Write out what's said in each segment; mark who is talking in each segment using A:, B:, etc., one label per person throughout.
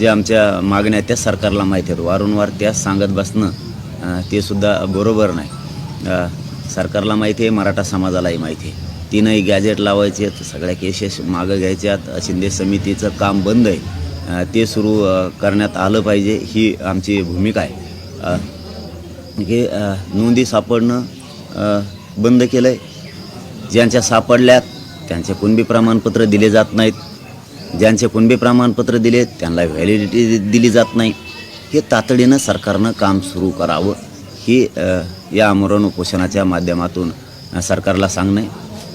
A: जे आमच्या मागण्या त्या सरकारला माहीत आहेत. वारंवार त्या सांगत बसणं ते सुद्धा बरोबर नाही. सरकारला माहिती आहे मराठा समाजालाही माहिती आहे. तीनही गॅजेट लावायचे आहेत सगळ्या केसेस मागं घ्यायच्यात. शिंदे समितीचं काम बंद आहे. ते सुरू करण्यात आलं पाहिजे ही आमची भूमिका आहे. हे नोंदी सापडणं बंद केलं आहे ज्यांच्या सापडल्यात त्यांचे कुणबी प्रमाणपत्र दिले जात नाहीत. ज्यांचे कुणबी प्रमाणपत्र दिले त्यांना व्हॅलिडिटी दिली जात नाही. हे तातडीनं सरकारनं काम सुरू करावं. ही या आमरण उपोषणाच्या माध्यमातून सरकारला सांगणं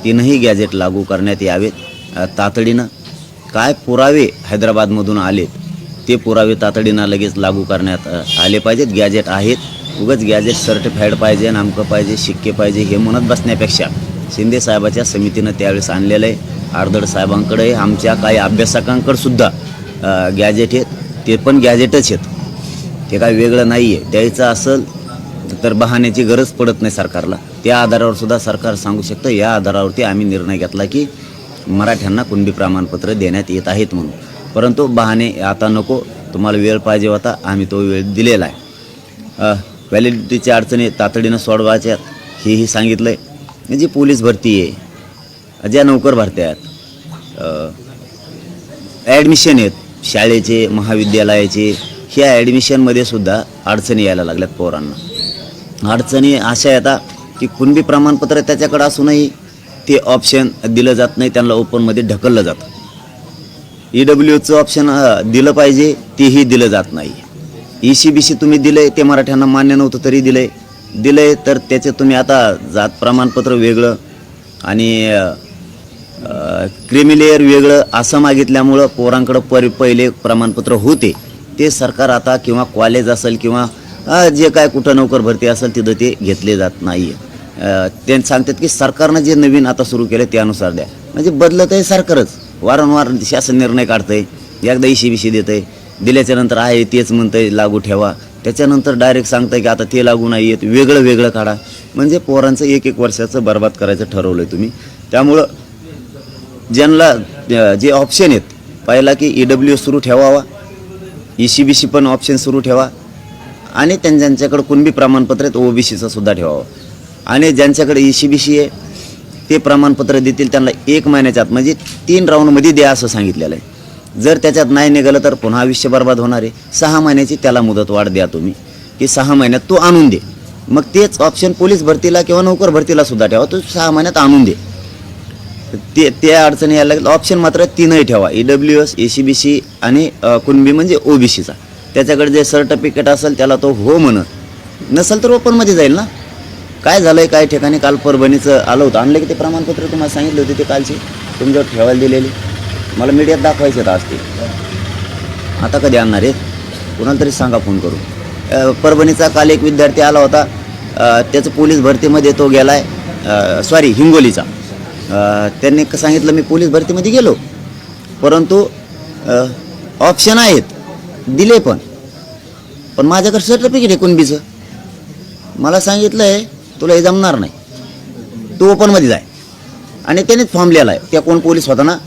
A: तीनही गॅजेट लागू करण्यात यावेत. तातडीनं काय पुरावे हैदराबादमधून आलेत ते पुरावे तातडीनं लगेच लागू करण्यात आले पाहिजेत. गॅजेट आहेत. उगच गॅजेट सर्टिफाईड पाहिजे नामकं पाहिजे शिक्के पाहिजे हे म्हणत बसण्यापेक्षा शिंदे साहेबाच्या समितीनं त्यावेळेस आणलेलं आहे. आर्दड साहेबांकडे आमच्या काही अभ्यासकांकडे सुद्धा गॅजेट आहेत. ते पण गॅजेटच आहेत. ते काय वेगळं नाही आहे द्यायचं असेल तर बहाण्याची गरज पडत नाही सरकारला. त्या आधारावर सुद्धा सरकार सांगू शकतं. या आधारावरती आम्ही निर्णय घेतला की मराठ्यांना कुणबी प्रमाणपत्र देण्यात येत आहेत म्हणून. परंतु बहाणे आता नको. तुम्हाला वेळ पाहिजे होता. आम्ही तो वेळ दिलेला आहे. व्हॅलिडिटीच्या अडचणी तातडीनं सोडवायच्या हेही सांगितलं आहे म्हणजे जी पोलीस भरती आहे ज्या नोकर भरत्या आहेत ॲडमिशन आहेत शाळेचे महाविद्यालयाचे ह्या ॲडमिशनमध्ये सुद्धा अडचणी यायला लागल्यात पोरांना. अडचणी अशा येतात की कुणबी प्रमाणपत्र त्याच्याकडे असूनही ते ऑप्शन दिलं जात नाही त्यांना ओपनमध्ये ढकललं जातं. ई डब्ल्यूचं ऑप्शन दिलं पाहिजे तेही दिलं जात नाही. ई सी बी सी तुम्ही दिलं ते मराठ्यांना मान्य नव्हतं तरी दिलं आहे दिलं आहे तर त्याचे तुम्ही आता जात प्रमाणपत्र वेगळं आणि क्रिमिलेअर वेगळं असं मागितल्यामुळं पोरांकडं पर पहिले प्रमाणपत्र होते. ते सरकार आता किंवा कॉलेज असेल किंवा जे काय कुठं नोकर भरती असेल तिथं ते घेतले जात नाही आहे ते सांगतात की सरकारनं जे नवीन आता सुरू केलं त्यानुसार द्या. म्हणजे बदलत आहे सरकारच. वारंवार शासन निर्णय काढतंय. एकदा इशी बिशी देतंय. दिल्याच्या नंतर आहे तेच म्हणतंय लागू ठेवा. त्याच्यानंतर डायरेक्ट सांगतंय की आता ते लागू नाही येत वेगळं वेगळं काढा. म्हणजे पोरांचं एक एक वर्षाचं बर्बाद करायचं ठरवलं आहे तुम्ही. त्यामुळं ज्यांना जे ऑप्शन आहेत पहिला की ई डब्ल्यू सुरू ठेवावा ई सी बी सी पण ऑप्शन सुरू ठेवा आणि त्यां ज्यांच्याकडे कुणबी प्रमाणपत्र आहेत ओ बी सीचं सुद्धा ठेवावं. आणि ज्यांच्याकडे ई सी बी सी आहे ते प्रमाणपत्र देतील त्यांना एक महिन्याच्या आत म्हणजे तीन राऊंडमध्ये द्या असं सांगितलेलं आहे. जर त्याच्यात नाही निघालं तर पुन्हा आयुष्य बर्बाद होणार आहे. सहा महिन्याची त्याला मुदत वाढ द्या तुम्ही की सहा महिन्यात तो आणून दे. मग तेच ऑप्शन पोलीस भरतीला किंवा नोकर भरतीला सुद्धा ठेवा तो सहा महिन्यात आणून दे. ते त्या अडचणी यायला लागेल ऑप्शन मात्र तीनही ठेवा. E W S A C B C आणि कुणबी म्हणजे ओ बी सीचा त्याच्याकडे जे सर्टिफिकेट असेल त्याला तो हो म्हणत. नसेल तर ओपनमध्ये जाईल ना. काय झालं आहे काय ठिकाणी? काल परभणीचं आलं होतं. आणलं की ते प्रमाणपत्र तुम्हाला सांगितले होते ते कालची? तुमच्यावर ठेवायला दिलेली. मला मीडियात दाखवायचे आता आज ते. आता कधी आणणार आहेत? कुणाला तरी सांगा फोन करून. परभणीचा काल एक विद्यार्थी आला होता. त्याचं पोलीस भरतीमध्ये तो गेला आहे सॉरी हिंगोलीचा. त्यांनी सांगितलं मी पोलीस भरतीमध्ये गेलो. परंतु ऑप्शन आहेत. दिले पण. पण माझ्याकडे सर्टिफिकेट आहे कुणबीचं. मला सांगितलं आहे तुला हे जमणार नाही. तू ओपनमध्ये जाय. आणि त्यानेच फॉर्म लिहिला आहे. त्या कोण पोलीस होता ना?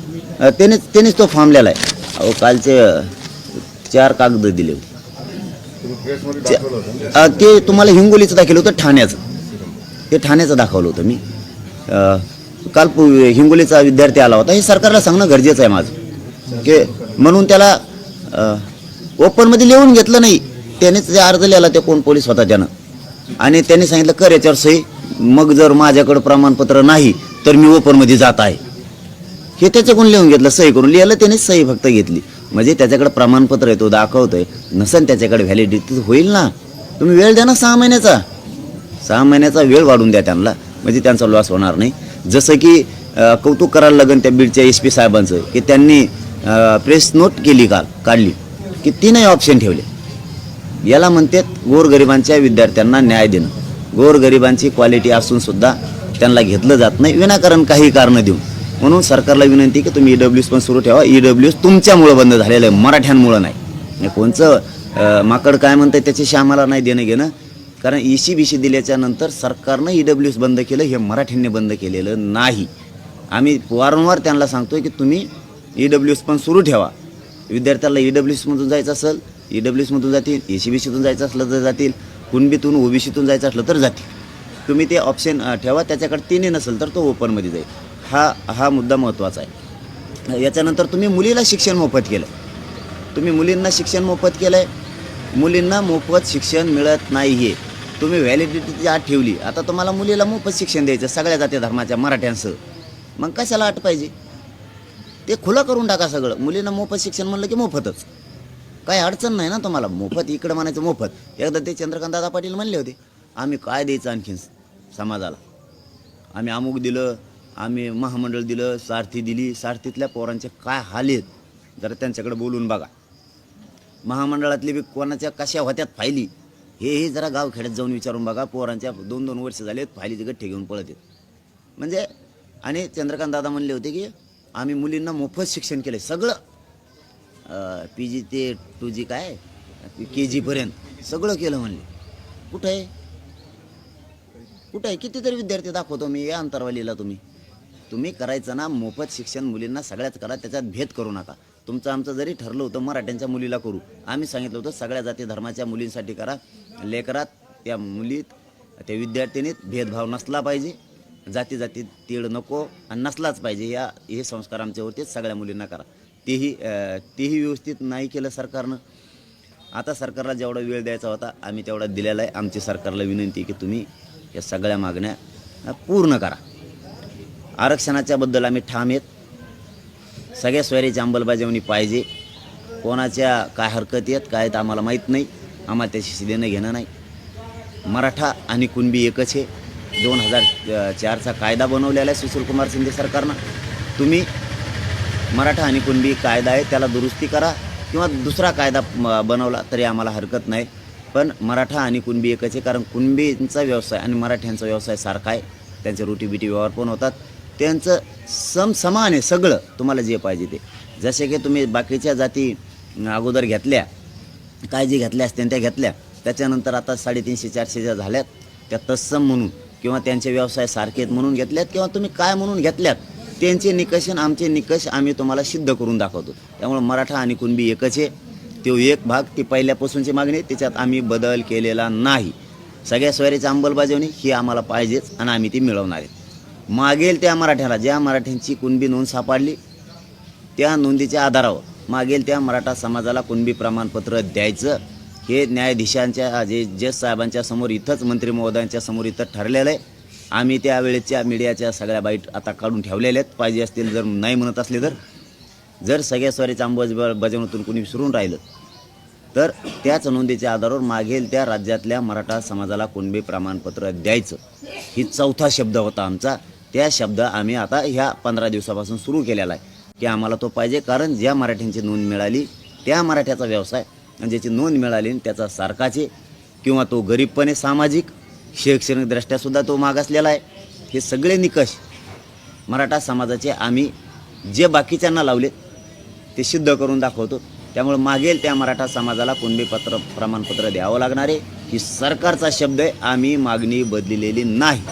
A: त्यानेच त्यानेच तो फॉर्म लिहिला आहे. अहो कालचे चार कागद दिले होते. ते तुम्हाला हिंगोलीचं दाखवलं होतं ठाण्याचं. ते ठाण्याचं दाखवलं होतं मी. काल हिंगोलीचा विद्यार्थी आला होता. हे सरकारला सांगणं गरजेचं आहे माझं. की म्हणून त्याला ओपनमध्ये लिहून घेतलं नाही. त्यानेच जे अर्ज लिहिला ते कोण पोलीस होता त्यानं. आणि त्याने सांगितलं कर याच्यावर सही. मग जर माझ्याकडं प्रमाणपत्र नाही तर मी ओपनमध्ये जात आहे. हे त्याच्याकडून लिहून घेतलं सही करून लिहिलं त्याने सही फक्त घेतली. म्हणजे त्याच्याकडे प्रमाणपत्र आहे तो दाखवतोय. नसेल त्याच्याकडे व्हॅलिडिटी होईल ना. तुम्ही वेळ द्या ना सहा महिन्याचा. सहा महिन्याचा वेळ वाढून द्या त्यांना. म्हणजे त्यांचा लॉस होणार नाही. जसं की कौतुक करायला लागेल त्या बीडच्या एस पी साहेबांचं की त्यांनी प्रेस नोट केली काल काढली की तीनही ऑप्शन ठेवले. याला म्हणतात गोरगरिबांच्या विद्यार्थ्यांना न्याय देणं. गोरगरिबांची क्वालिटी असूनसुद्धा त्यांना घेतलं जात नाही विनाकारण काही कारणं देऊन. म्हणून सरकारला विनंती की तुम्ही ई डब्ल्यूज पण सुरू ठेवा. ई डब्ल्यूज तुमच्यामुळं बंद झालेलं आहे मराठ्यांमुळं नाही. कोणचं माकड काय म्हणतं त्याच्याशी आम्हाला नाही देणं घेणं कारण ई सी बी सी दिल्याच्यानंतर सरकारनं ई डब्ल्यूज बंद केलं हे मराठ्यांनी बंद केलेलं नाही. आम्ही वारंवार त्यांना सांगतोय की तुम्ही ई डब्ल्यूज पण सुरू ठेवा. विद्यार्थ्याला ई डब्ल्यू एसमधून जायचं असेल ई डब्ल्यू एसमधून जातील ए सी बी सीतून जायचं असलं तर जातील कुणबीतून ओबीसीतून जायचं असलं तर जातील. तुम्ही ते ऑप्शन ठेवा त्याच्याकडे तिन्ही नसेल तर तो ओपनमध्ये जाईल. हा हा मुद्दा महत्त्वाचा आहे. याच्यानंतर तुम्ही मुलीला शिक्षण मोफत केलं तुम्ही मुलींना शिक्षण मोफत केलं आहे मुलींना मोफत शिक्षण मिळत नाही आहे तुम्ही व्हॅलिडिटी आत ठेवली. आता तुम्हाला मुलीला मोफत शिक्षण द्यायचं सगळ्या जाती धर्माच्या मराठ्यांसह मग कशाला आट पाहिजे? ते खुलं करून टाका सगळं. मुलींना मोफत शिक्षण म्हणलं की मोफतच. काही अडचण नाही ना तुम्हाला. मोफत इकडं म्हणायचं मोफत. एकदा ते चंद्रकांत दादा पाटील म्हणले होते आम्ही काय द्यायचं आणखीन समाजाला? आम्ही अमुक दिलं आम्ही महामंडळ दिलं सारथी दिली. सारथीतल्या पोरांचे काय हाल आहेत? जरा त्यांच्याकडे बोलून बघा. महामंडळातली बी कोणाच्या कशा होत्यात फायली हे हे जरा गावखेड्यात जाऊन विचारून बघा. पोरांच्या दोन दोन वर्ष झालेत फायलीचे गठ्ठे घेऊन पळत आहेत. म्हणजे आणि चंद्रकांत दादा म्हणले होते की आम्ही मुलींना मोफत शिक्षण केलं सगळं पी जी ते टू जी काय के जीपर्यंत सगळं केलं म्हणले. कुठं आहे? कुठं आहे? कितीतरी विद्यार्थी दाखवतो मी या अंतरवालीला तुम्ही. तुम्ही करायचं ना मोफत शिक्षण मुलींना सगळ्याच करा त्याच्यात भेद करू नका. तुमचं आमचं जरी ठरलं होतं मराठ्यांच्या मुलीला करू आम्ही सांगितलं होतं सगळ्या जाती धर्माच्या मुलींसाठी करा लेकरात त्या मुलीत त्या विद्यार्थिनीत भेदभाव नसला पाहिजे जाती जाती तीळ नको आणि नसलाच पाहिजे या हे संस्कार आमच्या होते सगळ्या मुलींना करा. तेही तेही व्यवस्थित नाही केलं सरकारनं. आता सरकारला जेवढा वेळ द्यायचा होता आम्ही तेवढा दिलेला आहे. आमची सरकारला विनंती की तुम्ही या सगळ्या मागण्या पूर्ण करा. आरक्षणाच्याबद्दल आम्ही ठाम आहेत. सगळ्या सोयरीची अंमलबजावणी पाहिजे. कोणाच्या काय हरकती आहेत काय आहेत आम्हाला माहीत नाही. आम्हाला त्याशी देणं घेणं नाही. मराठा आणि कुणबी एकच आहे. दोन हजार चारचा कायदा बनवलेला आहे सुशीलकुमार शिंदे सरकारनं. तुम्ही मराठा आणि कुणबी कायदा आहे त्याला दुरुस्ती करा किंवा दुसरा कायदा बनवला तरी आम्हाला हरकत नाही. पण मराठा आणि कुणबी एकच आहे कारण कुणबींचा व्यवसाय आणि मराठ्यांचा व्यवसाय सारखा आहे. त्यांचे रोटी बिटी व्यवहार पण होतात. त्यांचं सम समान आहे सगळं तुम्हाला जे पाहिजे ते. जसे की तुम्ही बाकीच्या जाती अगोदर घेतल्या काय घेतल्या असतील त्या घेतल्या त्याच्यानंतर आता साडेतीनशे चारशे ज्या झाल्यात त्या तत्सम म्हणून किंवा त्यांचे व्यवसाय सारखे आहेत म्हणून घेतल्यात किंवा तुम्ही काय म्हणून घेतल्यात त्यांचे निकष आणि आमचे निकष आम्ही तुम्हाला सिद्ध करून दाखवतो. त्यामुळे मराठा आणि कुणबी एकच आहे. तो एक भाग ती पहिल्यापासूनची मागणी आहे, त्याच्यात आम्ही बदल केलेला नाही. सगळ्या सोयरीची अंमलबजावणी ही आम्हाला पाहिजेच आणि आम्ही ती मिळवणार आहेत मागेल त्या मराठ्याला. ज्या मराठ्यांची कुणबी नोंद सापडली त्या नोंदीच्या आधारावर मागेल त्या मराठा समाजाला कुणबी प्रमाणपत्र द्यायचं. हे न्यायाधीशांच्या जे जज साहेबांच्या समोर इथंच मंत्री महोदयांच्या समोर इथं ठरलेलं आहे. आम्ही त्यावेळेच्या मीडियाच्या सगळ्या बाईट आता काढून ठेवलेल्या आहेत. पाहिजे असतील जर नाही म्हणत असले तर. जर सगळ्या स्वारीच्या अंमलबजावणीतून कुणी विसरून राहिलं तर त्याच नोंदीच्या आधारावर मागेल त्या राज्यातल्या मराठा समाजाला कुणबी प्रमाणपत्र द्यायचं. ही चौथा शब्द होता आमचा. त्या शब्द आम्ही आता ह्या पंधरा दिवसापासून सुरू केलेला आहे. की आम्हाला तो पाहिजे कारण ज्या मराठ्यांची नोंद मिळाली त्या मराठ्याचा व्यवसाय आणि ज्याची नोंद मिळाली आणि त्याचा सारखाचे किंवा तो गरीबपणे सामाजिक शैक्षणिकदृष्ट्यासुद्धा तो मागासलेला आहे. हे सगळे निकष मराठा समाजाचे आम्ही जे बाकीच्यांना लावले ते सिद्ध करून दाखवतो. त्यामुळे मागेल त्या मराठा समाजाला कुणबी पत्र प्रमाणपत्र द्यावं लागणार आहे. ही सरकारचा शब्द आहे आम्ही मागणी बदललेली नाही.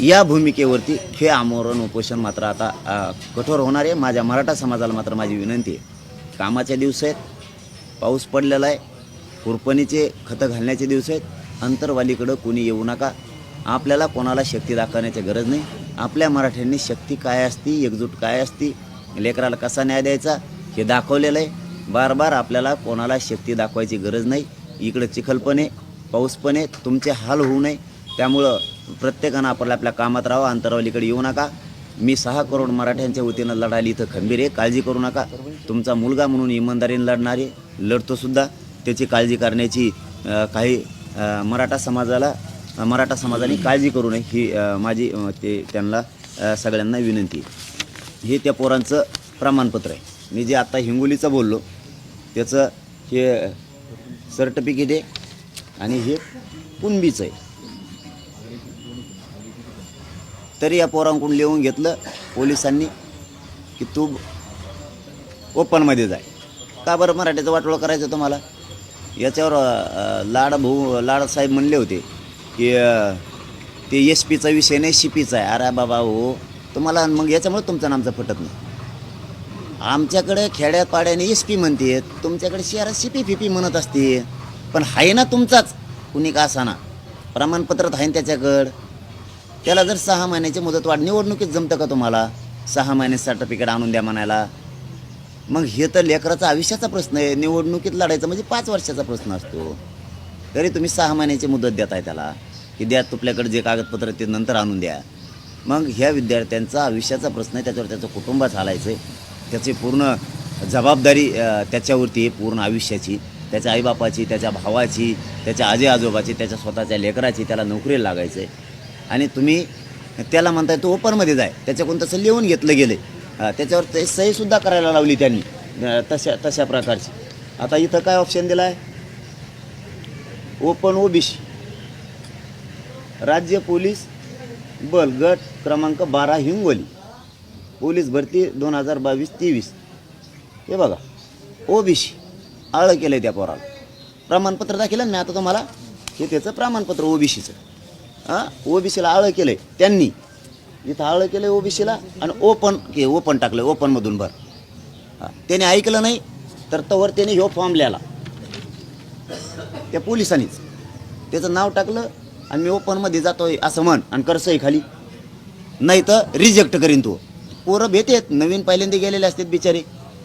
A: या भूमिकेवरती हे आमरण उपोषण मात्र आता कठोर होणार आहे. माझ्या मराठा समाजाला मात्र माझी विनंती आहे. कामाचे दिवस आहेत पाऊस पडलेला आहे कुरपणीचे खतं घालण्याचे दिवस आहेत. अंतरवालीकडं कोणी येऊ नका. आपल्याला कोणाला शक्ती दाखवण्याची गरज नाही. आपल्या मराठ्यांनी शक्ती काय असती एकजूट काय असती लेकराला कसा न्याय द्यायचा हे दाखवलेलं आहे. बार बार आपल्याला कोणाला शक्ती दाखवायची गरज नाही. इकडं चिखल पण आहे पाऊस पण आहे तुमचे हाल होऊ नये. त्यामुळं प्रत्येकानं आपल्याला आपल्या कामात राहावं अंतरावलीकडे येऊ नका. मी सहा करोड मराठ्यांच्या वतीनं लढायला इथं खंबीर आहे काळजी करू नका. तुमचा मुलगा म्हणून इमानदारीने लढणारे लढतोसुद्धा लढतो सुद्धा. त्याची काळजी करण्याची काही मराठा समाजाला मराठा समाजाने काळजी करू नये ही माझी ते त्यांना सगळ्यांना विनंती. आहे हे त्या पोरांचं प्रमाणपत्र आहे. मी जे आत्ता हिंगोलीचं बोललो त्याचं हे सर्टिफिकेट आहे आणि हे कुणबीचं आहे. तरी या पोरांकडून लिहून घेतलं पोलिसांनी की तू ओपनमध्ये जाय. का बरं मराठीचं वाटोळं करायचं तुम्हाला? याच्यावर लाड भाऊ लाडसाहेब म्हणले होते की ते एस पीचा विषय नाही सी पीचा आहे. अरे बाबा हो तुम्हाला मग याच्यामुळे तुमचं नामचं फटत नाही. आमच्याकडे खेड्यापाड्याने एस पी म्हणते तुमच्याकडे शहरात सी पी फी पी म्हणत असते. पण आहे ना तुमचाच. कुणी का असाना? प्रमाणपत्रात आहे ना त्याच्याकडं. त्याला जर सहा महिन्याची मुदत वाढ निवडणुकीत जमतं का तुम्हाला? सहा महिने सर्टिफिकेट आणून द्या म्हणायला. मग हे तर लेकराचा आयुष्याचा प्रश्न आहे. निवडणुकीत लढायचा म्हणजे पाच वर्षाचा प्रश्न असतो. तरी तुम्ही सहा महिन्याची मुदत देताय त्याला. की द्या तुपल्याकडे जे कागदपत्र ते नंतर आणून द्या. मग ह्या विद्यार्थ्यांचा आयुष्याचा प्रश्न आहे. त्याच्यावर त्याचं कुटुंब चालायचं आहे. त्याची पूर्ण जबाबदारी त्याच्यावरती आहे पूर्ण आयुष्याची. त्याच्या आईबापाची त्याच्या भावाची त्याच्या आजी आजोबाची त्याच्या स्वतःच्या लेकराची त्याला नोकरीला लागायचं आहे. आणि तुम्ही त्याला म्हणताय तो ओपनमध्ये जाय. त्याच्याकडून तसं लिहून घेतलं गेलं आहे त्याच्यावर ते सहीसुद्धा करायला लावली त्यांनी. तशा तशा प्रकारची. आता इथं काय ऑप्शन दिला आहे ओपन ओबीसी राज्य पोलीस बल गट क्रमांक बारा हिंगोली. पोलीस भरती दोन हजार बावीस तेवीस. हे बघा. ओबीसी आळं केलं आहे त्या पोराला. प्रमाणपत्र दाखिलं मी आता तुम्हाला? हे त्याचं प्रमाणपत्र ओबीसीचं हां? ओबीसीला आळं केलं आहे त्यांनी. इथं आळं केलं आहे ओबीसीला आणि ओपन के ओपन टाकलं ओपनमधून भर. हां? त्याने ऐकलं नाही तर तवर त्याने ह्यो फॉर्म लिहिला त्या पोलिसांनीच. त्याचं नाव टाकलं आणि मी ओपनमध्ये जातोय असं म्हण आणि करसंय खाली. नाही तर रिजेक्ट करीन तू. पोरं भेटेत नवीन पहिल्यांदा गेलेले असतात बिचारे.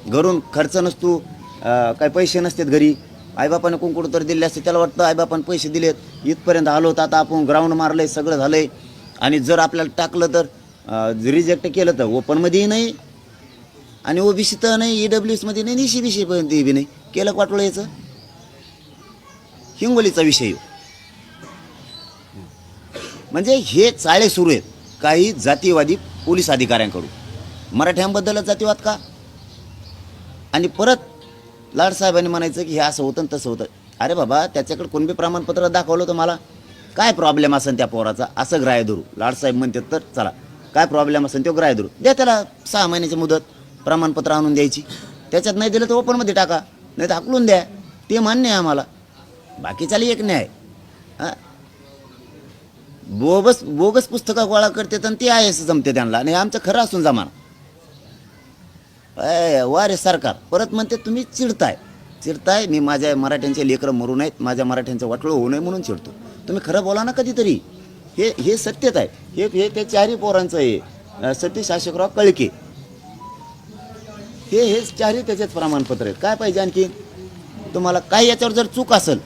A: घरून खर्च नसतो काय पैसे नसतात घरी. आईबापाने कुंकुड तर दिले असते त्याला वाटतं आईबापाने पैसे दिलेत. इथपर्यंत आलो होतं आता आपण ग्राउंड मारलंय सगळं झालंय. आणि जर आपल्याला टाकलं तर रिजेक्ट केलं तर ओपनमध्येही नाही. आणि ओबीसी तर नाही ई डब्ल्यू एसमध्ये नाही निशी बी पण बी नाही. केलं वाटलं याचं? हिंगोलीचा विषय. आहे. म्हणजे हे चाळे सुरू आहेत. काही जातीवादी पोलीस अधिकाऱ्यांकडून. मराठ्यांबद्दलच जातीवाद का? आणि परत लाड साहेबांनी म्हणायचं की हे असं होतं आणि तसं होतं. अरे बाबा त्याच्याकडे कोणबी प्रमाणपत्र दाखवलं तर मला? काय प्रॉब्लेम असेल त्या पोराचा? असं ग्राह्य धरू. लाडसाहेब म्हणतात तर चला. काय प्रॉब्लेम असेल तो ग्राह्य धरू. द्या त्याला सहा महिन्याची मुदत प्रमाणपत्र आणून द्यायची. त्याच्यात नाही दिलं तर ओपनमध्ये टाका. नाही तर हाकलून द्या. ते मान्य आहे आम्हाला. बाकीच्याला एक न्याय. हां? बोगस बोगस पुस्तकं गोळा करतात आणि ते आहे असं जमते त्यांना. आणि आमचं खरं असून जमाना. अय, वा रे सरकार परत म्हणते तुम्ही चिडताय. चिडताय? मी माझ्या मराठ्यांचे लेकरं मरू नयेत. माझ्या मराठ्यांचं वाटोळं होऊ नये म्हणून चिडतो. तुम्ही खरं बोला ना कधीतरी. हे हे सत्यत आहे. हे हे ते चारही पोरांचं आहे सतीश अशोकराव कळके. हे हे चारही त्याच्यात प्रमाणपत्र आहेत. काय पाहिजे आणखी? तुम्हाला काही याच्यावर जर चूक असेल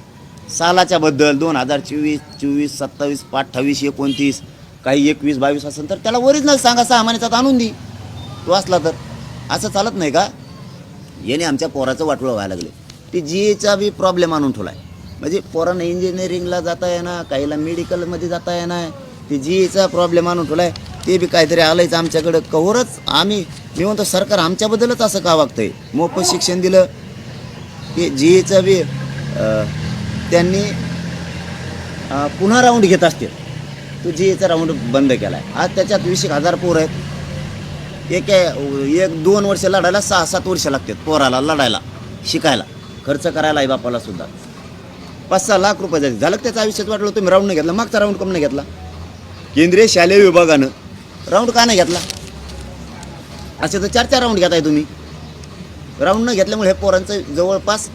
A: सालाच्या बद्दल दोन हजार चोवीस चोवीस सत्तावीस अठ्ठावीस एकोणतीस काही एकवीस बावीस असेल तर त्याला ओरिजिनल सांगा. सहा महिन्याचा आणून दे. तो असला तर. असं चालत नाही का? याने आमच्या पोराचं वाटोळं व्हायला लागले. ती जी एचा बी प्रॉब्लेम आणून ठेवला आहे म्हणजे पोरांना इंजिनिअरिंगला जाता येणार काहीला मेडिकलमध्ये जाता येणार ती जी एचा प्रॉब्लेम आणून ठेवला आहे ते बी काहीतरी आलंयच आमच्याकडं. कवरच आम्ही मी म्हणतो सरकार आमच्याबद्दलच असं का वागतंय? मोफत शिक्षण दिलं. की जी एचं बी त्यांनी पुन्हा राऊंड घेत असतील. तो जी एचा राऊंड बंद केला आहे आज त्याच्यात वीस एक हजार पोर आहेत. एक एक दोन वर्ष लढायला सहा सात वर्ष लागतात पोराला लढायला शिकायला. खर्च करायला आई बापाला सुद्धा. पाच सहा लाख रुपये जाते झालं त्याचा त्याचं आयुष्यात वाटलं तुम्ही राऊंड नाही घेतला. मागचा राऊंड कम नाही घेतला. केंद्रीय शालेय विभागानं राऊंड का नाही घेतला? असे तर चार चार राऊंड घेताय तुम्ही. राऊंड न घेतल्यामुळे हे पोरांचं जवळपास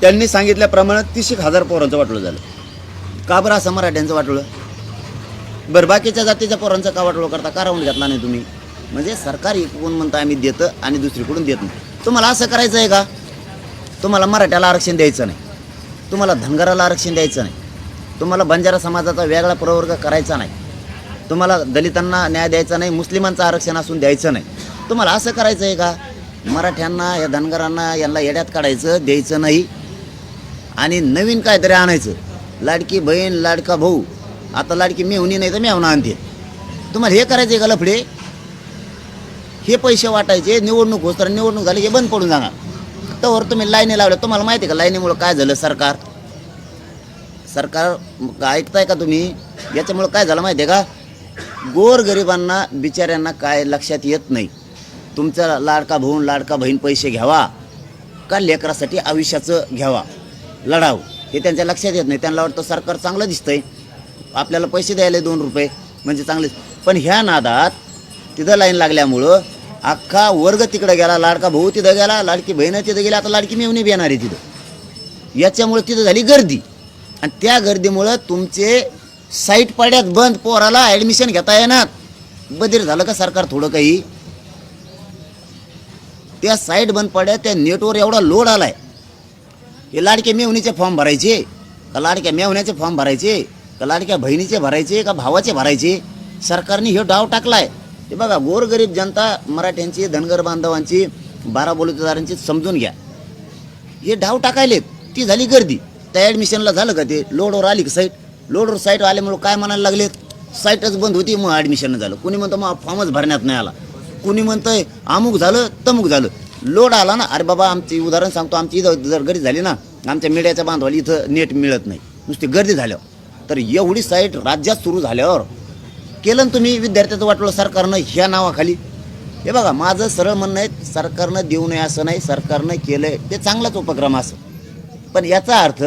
A: त्यांनी सांगितल्याप्रमाणे तीस एक हजार पोरांचं वाटलं झालं. का बरं असं मराठ्यांचं वाटलं बरं बाकीच्या जातीच्या पोरांचा का करता? का राहून घेतला नाही तुम्ही? म्हणजे सरकार एकूण म्हणतं आम्ही देतं आणि दुसरीकडून देत नाही. तुम्हाला असं करायचं आहे का? तुम्हाला मराठ्याला आरक्षण द्यायचं नाही. तुम्हाला धनगराला आरक्षण द्यायचं नाही. तुम्हाला बंजारा समाजाचा वेगळा प्रवर्ग करायचा नाही. तुम्हाला दलितांना न्याय द्यायचा नाही मुस्लिमांचं आरक्षण असून द्यायचं नाही. तुम्हाला असं करायचं आहे का? मराठ्यांना या धनगरांना यांना येड्यात काढायचं द्यायचं नाही. आणि नवीन काहीतरी आणायचं. लाडकी बहीण लाडका भाऊ आता लाडकी मेहुणी नाही तर मेहुणा आणते. तुम्हाला हे करायचं आहे का लफडे? हे पैसे वाटायचे निवडणूक होत तर निवडणूक झाली हे बंद पडून जाणार. तर तुम्ही लाईनी लावल्या. तुम्हाला माहिती आहे का लाईनीमुळं काय झालं सरकार? सरकार ऐकताय का तुम्ही? याच्यामुळं काय झालं माहिती आहे का? गोरगरिबांना बिचाऱ्यांना काय लक्षात येत नाही. तुमचा लाडका भाऊन लाडका बहीण पैसे घ्यावा का लेकरासाठी आयुष्याचं घ्यावा? लढाव. हे त्यांच्या लक्षात येत नाही. त्यांना वाटतं सरकार चांगलं दिसतंय. आपल्याला पैसे द्यायला दोन रुपये म्हणजे चांगले पण ह्या नादात तिथं लाईन लागल्यामुळं अख्खा वर्ग तिकडं गेला लाडका भाऊ तिथं गेला लाडकी बहिणं तिथं गेली आता लाडकी मेवणी बी येणार आहे तिथं. याच्यामुळे तिथं झाली गर्दी. आणि त्या गर्दीमुळं तुमचे साईट पाड्यात बंद पोराला ॲडमिशन घेता येणार. बधीर झालं का सरकार थोडं काही? त्या साईट बंद पड्या त्या नेटवर एवढा लोड आलाय. हे लाडक्या मेवणीचे फॉर्म भरायचे? का लाडक्या मेवण्याचे फॉर्म भरायचे? का लाडक्या बहिणीचे भरायचे का भावाचे भरायचे? सरकारने हे डाव टाकलाय. ते बघा गोरगरीब जनता मराठ्यांची धनगर बांधवांची बारा बलुतेदारांची समजून घ्या. हे डाव टाकायलेत. ती झाली गर्दी. त्या ॲडमिशनला झालं का ते? लोडवर आली का साईट लोडवर साईट आल्यामुळं काय म्हणायला लागलेत? साईटच बंद होती मग ॲडमिशन झालं. कुणी म्हणतं मग फॉर्मच भरण्यात नाही आला. कुणी म्हणतंय अमुक झालं तमुक झालं. लोड आला ना अरे बाबा आमची उदाहरण सांगतो आमची इथं जर गर्दी झाली ना आमच्या मीडियाच्या बांधवाला इथं नेट मिळत नाही. नुसती गर्दी झाल्यावर. तर एवढी साईट राज्यात सुरू झाल्यावर केलं ना तुम्ही विद्यार्थ्याचं वाटलं सरकारनं ह्या नावाखाली. हे बघा माझं सरळ म्हणणं आहे सरकारनं देऊ नये असं नाही सरकारनं केलं आहे ते चांगलाच उपक्रम असं. पण याचा अर्थ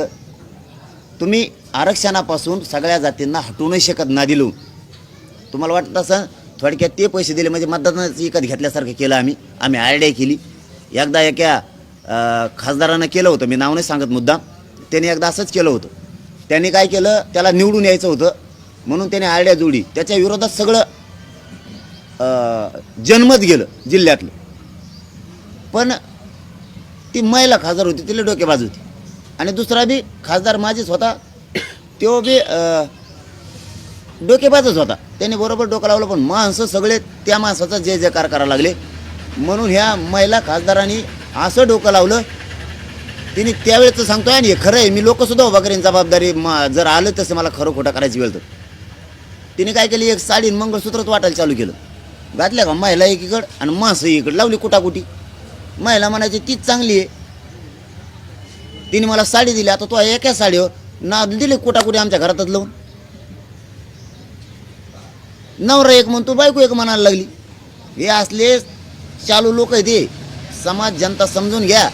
A: तुम्ही आरक्षणापासून सगळ्या जातींना हटवू नाही शकत ना दिलो. तुम्हाला वाटत असं थोडक्यात ते पैसे दिले म्हणजे मतदानाचं विकत घेतल्यासारखं केलं आम्ही आम्ही आयडिया केली. एकदा एका खासदारानं केलं होतं मी नाव नाही सांगत मुद्दाम त्याने एकदा असंच केलं होतं. त्याने काय केलं? त्याला निवडून यायचं होतं. म्हणून त्याने आयडिया जोडी. त्याच्या विरोधात सगळं जन्मत गेलं जिल्ह्यातलं. पण ती महिला खासदार होती तिला डोकेबाज होती. आणि दुसरा बी खासदार माझीच होता. तो बी डोकेबाजच होता. त्याने बरोबर डोकं लावलं पण माणसं सगळे त्या माणसाचा जय जयकार करायला लागले. म्हणून ह्या महिला खासदारांनी असं डोकं लावलं तिने त्यावेळेचं सांगतोय आणि हे खरं आहे मी लोकसुद्धा उभा करेन जबाबदारी मा जर आलं तसं मला खरं खोटं करायची वेळ तर. तिने काय केली एक साडी आणि मंगळसूत्रच वाटायला चालू केलं. घातल्या का महिला एकीकडं आणि माणसं इकडं लावली कुटाकुटी. महिला म्हणायची तीच चांगली आहे. तिने मला साडी दिली आता तो एका साडीवर ना दिली कुटाकुटी आमच्या घरातच लावून. नवरा एक म्हणतो बायको एक म्हणायला लागली. हे असले चालू लोक आहेत हे. समाज जनता समजून घ्या.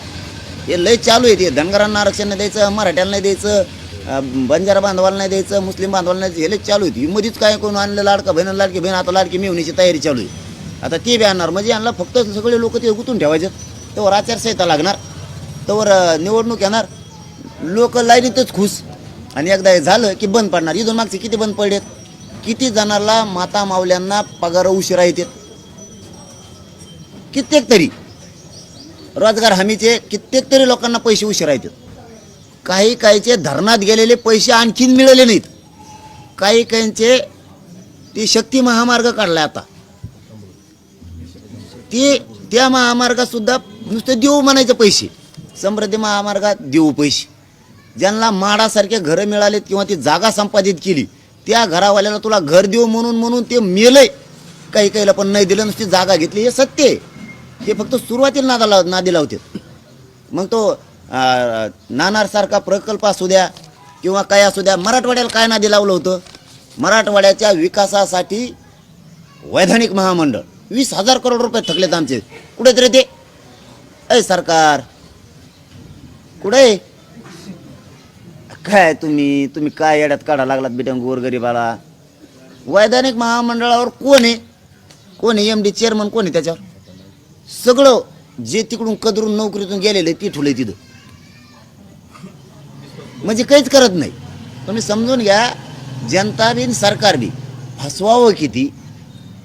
A: हे लय चालू आहे ते. धनगरांना आरक्षण नाही द्यायचं मराठ्यांना नाही द्यायचं बंजारा बांधवाला नाही द्यायचं मुस्लिम बांधवाला नाही द्यायचं हे लय चालू आहे. ही मध्येच काय कोण आणलं? लाडका बहिण लाडकी बहीण आता लाडकी मिळवण्याची तयारी चालू आहे. आता ते बी आणणार. म्हणजे यांना फक्त सगळे लोक ते गुंतून ठेवायचे. तोवर आचारसंहिता लागणार. तोवर निवडणूक येणार. लोक लाईनीतच खुश. आणि एकदा हे झालं की बंद पडणार. इथून मागचे किती बंद पडलेत? किती जणांना माता मावल्यांना पगार उशिरा येतात? कित्येक तरी. रोजगार हमीचे कित्येक तरी लोकांना पैसे उशिरा येतात. काही काहीचे धरणात गेलेले पैसे आणखीन मिळाले नाहीत. काही काहींचे ती शक्ती महामार्ग काढला आता. ती त्या महामार्गातसुद्धा नुसते देऊ म्हणायचे पैसे. समृद्धी महामार्गात देऊ पैसे. ज्यांना माडासारखे घरं मिळालेत किंवा ती जागा संपादित केली त्या घरावाल्याला तुला घर देऊ म्हणून म्हणून ते मेलंय. काही काहीला पण नाही दिलं नुसती जागा घेतली हे सत्य आहे. हे फक्त सुरुवातीला नादा लाव नादी लावते मग तो अं, नाणारसारखा प्रकल्प असू द्या किंवा काय असू द्या मराठवाड्याला काय नादी लावलं होतं? मराठवाड्याच्या विकासासाठी वैधानिक महामंडळ वीस हजार करोड रुपये थकलेत आमचे. कुठे तरी ते अय सरकार कुठे काय तुम्ही तुम्ही काय येड्यात काढा लागलात बिटंग गोरगरीबाला वैधानिक महामंडळावर कोण आहे? कोण आहे? एम डी चेअरमन कोण आहे त्याच्यावर? सगळं जे तिकडून कदरून नोकरीतून गेलेलं आहे ती ठुले तिथं. म्हणजे काहीच करत नाही. तुम्ही समजून घ्या जनता बी सरकार बी फसवावं किती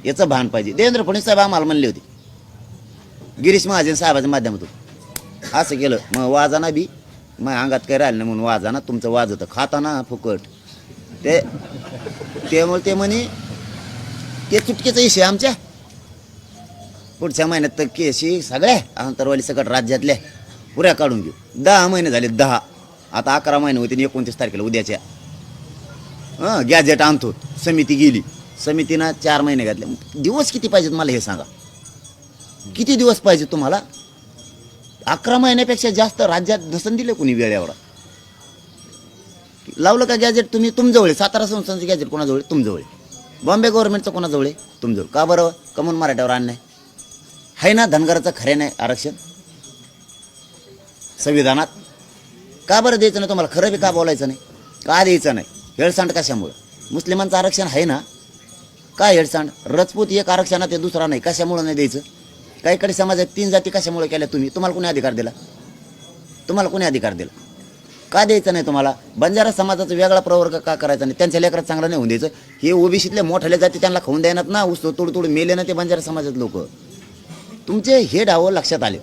A: याचं भान पाहिजे. देवेंद्र फडणवीस साहेब आम्हाला म्हणले होते. गिरीश महाजन साहेबाच्या माध्यमातून. असं केलं. मग वाजाना बी मग अंगात काही राहिलं नाही म्हणून वाजाना तुमचं वाज होतं खाताना फुकट. ते त्यामुळे ते म्हणे ते चुटकेचा इशे आमच्या. पुढच्या महिन्यात तर केशी सगळ्या अंतरवाली सकट राज्यातल्या पुऱ्या काढून घेऊ. दहा महिने झाले दहा. आता अकरा महिने होते एकोणतीस तारखेला उद्याच्या. हां गॅजेट आणतो समिती गेली. समितीनं चार महिने घातले. दिवस किती पाहिजेत मला हे सांगा? किती दिवस पाहिजे तुम्हाला? अकरा महिन्यापेक्षा जास्त राज्यात नसन दिले कोणी वेळेवर? लावलं का गॅजेट तुम्ही? तुमजवळ आहे. सातारा संस्थांचं गॅजेट कोणाजवळ आहे? तुमजवळ आहे. बॉम्बे गव्हर्नमेंटचं कोणाजवळ आहे? तुमजवळ. का बरं? कमून मराठ्यावर आणणं आहे आहे ना? धनगराचं खरे नाही आरक्षण? संविधानात? का बरं द्यायचं नाही तुम्हाला? खरं बी का बोलायचं नाही? का द्यायचं नाही? हेळसांड कशामुळं? मुस्लिमांचं आरक्षण आहे ना? का हेळसांड? रजपूत एक आरक्षणात आहे दुसरा नाही. कशामुळं नाही द्यायचं? काही कडे समाजात तीन जाती कशामुळे केल्या तुम्ही? तुम्हाला कोणी अधिकार दिला? तुम्हाला कोणी अधिकार दिला? का द्यायचं नाही तुम्हाला? बंजारा समाजाचा वेगळा प्रवर्ग का करायचा नाही? त्यांच्या लेकरात चांगलं नाही होऊन द्यायचं? हे ओबीसीतले मोठ्याले जाती त्यांना खाऊन द्यायनात ना? उस तोड तोड मेले ना ते बंजारा समाजात लोक? तुमचे हे डावं लक्षात आले.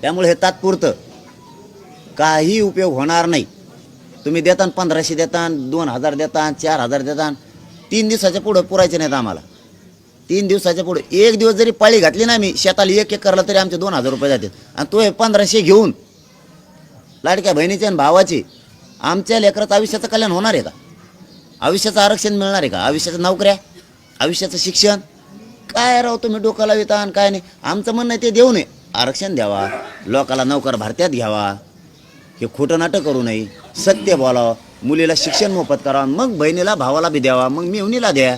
A: त्यामुळे हे तात्पुरतं. काही उपयोग होणार नाही. तुम्ही देतान पंधराशे देतान दोन हजार देतान चार हजार देतान तीन दिवसाच्या पुढं पुरायचे नाहीत आम्हाला. तीन दिवसाच्या पुढे एक दिवस जरी पाळी घातली ना मी शेताला एक एक करला तरी आमचे दोन हजार रुपये जातील. आणि तो हे पंधराशे घेऊन लाडक्या बहिणीचे आणि भावाचे आमच्या लेकराचं आयुष्याचं कल्याण होणार आहे का? आयुष्याचं आरक्षण मिळणार आहे का? आयुष्याच्या नोकऱ्या आयुष्याचं शिक्षण काय राव तुम्ही डोक्याला विता आणि काय नाही? आमचं म्हणणं आहे ते देऊ नये. आरक्षण द्यावा. लोकाला नोकर भारत्यात घ्यावा. हे खोटं नाटक करू नये. सत्य बोलावं मुलीला शिक्षण मोफत करावं मग बहिणीला भावाला बी द्यावा. मग मेवणीला द्या.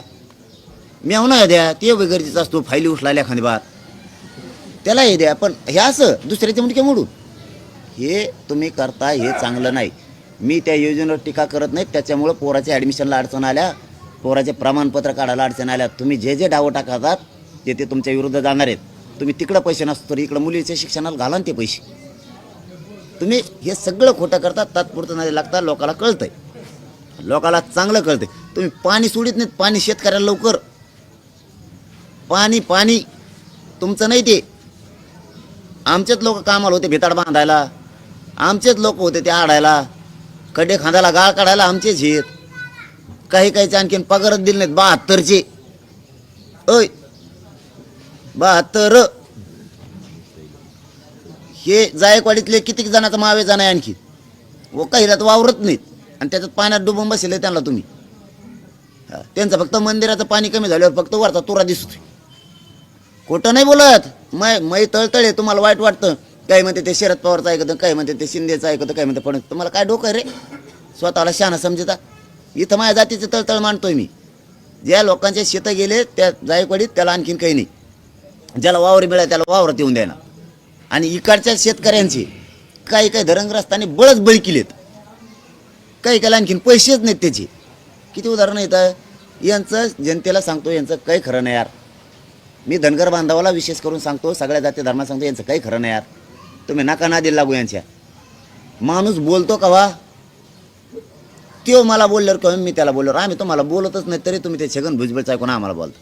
A: मेवणा द्या. ते वगैरेचा असतो. फायली उठलाल्या एखादी त्याला हे द्या. पण हे असं दुसऱ्याचे मुंडके मोडू. हे तुम्ही करता हे चांगलं नाही. मी त्या योजनेवर टीका करत नाही. त्याच्यामुळं पोराच्या ॲडमिशनला अडचण आल्या. पोराचे प्रमाणपत्र काढायला अडचण आल्या तुम्ही जे जे डावं टाकतात ते ते तुमच्या विरुद्ध जाणार आहेत. तुम्ही तिकडं पैसे नसतो तर इकडं मुलीच्या शिक्षणाला घाला ते पैसे. तुम्ही हे सगळं खोटं करता तात्पुरतं नाही लागता लोकाला कळतंय. लोकाला चांगलं कळतंय. तुम्ही पाणी सोडित नाहीत पाणी शेतकऱ्याला लवकर. पाणी पाणी तुमचं नाही ते. आमचेच लोक कामाला होते भिताड बांधायला. आमचेच लोक होते ते आडायला. खड्डे खांदायला गाळ काढायला आमचेच आहेत. काही काहीचे आणखीन पगारच दिले नाहीत. बहात्तरचे. अय बहात्तर. हे जायकवाडीतले किती जणाचा मावे जाणं आहे आणखी? व काहीला तर वावरत नाहीत. आणि त्याच्यात पाण्यात डुबून बसले त्यांना तुम्ही. त्यांचं फक्त मंदिराचं पाणी कमी झाल्यावर फक्त वरचा तुरा दिसतो खोटं नाही बोलत. मै मै तळतळे तुम्हाला वाईट वाटतं. काही म्हणते ते शरद पवारचं ऐकतं काही म्हणते ते शिंदेचं ऐकतं काही म्हणते पण तुम्हाला काय डोकं रे? स्वतःला शहाणा समजता. इथं माझ्या जातीचं तळतळ मांडतोय मी. ज्या लोकांचे शेतं गेले त्या जायकवाडीत त्याला आणखीन काही नाही. ज्याला वावर मिळालं त्याला वावरात येऊन द्यायला. आणि इकडच्या शेतकऱ्यांचे काही काही धरणग्रस्तांनी बळच बळी केलेत. काही काही आणखीन पैसेच नाहीत त्याचे. किती उदाहरणं येतं यांचं जनतेला सांगतो यांचं काही खरं नाही यार. मी धनगर बांधवाला विशेष करून सांगतो सगळ्या जाती धर्मात सांगतो यांचं काही खरं नाही यार. तुम्ही नका नादी लागू यांच्या. माणूस बोलतो का वा त्यो मला बोलल्यावर किंवा मी त्याला बोलल्यावर आम्ही तुम्हाला बोलतच नाही तरी तुम्ही ते छगन भुजबळचं ऐकून आम्हाला बोलता.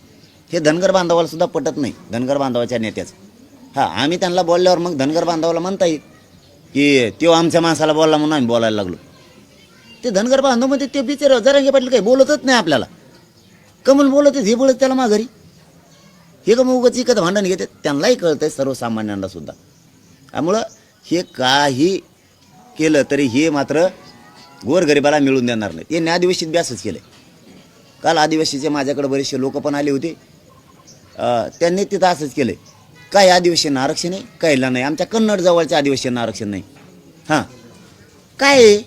A: हे धनगर बांधवाला सुद्धा पटत नाही धनगर बांधवाच्या नेत्याचं. हां आम्ही त्यांना बोलल्यावर मग धनगर बांधवाला म्हणता येईल की त्यो आमच्या माणसाला बोलला म्हणून आम्ही बोलायला लागलो. ते धनगर बांधवमध्ये ते बिचार जरांगे पाटील काही बोलतच नाही आपल्याला. कमल बोलत हे बोलत त्याला माघारी. हे का मग उगाच इकत भांडण घेते त्यांनाही कळतं सर्वसामान्यांना सुद्धा. त्यामुळं हे काही केलं तरी हे मात्र गोरगरिबाला मिळून देणार नाही यांनी आदिवासीत बी केलं काल आदिवासीचे माझ्याकडे बरेचसे लोक पण आले होते. त्यांनी तिथं असंच केलं काही आदिवासींना आरक्षण आहे काहीला नाही. आमच्या कन्नड जवळच्या आदिवासींना आरक्षण नाही. हां. काय आहे?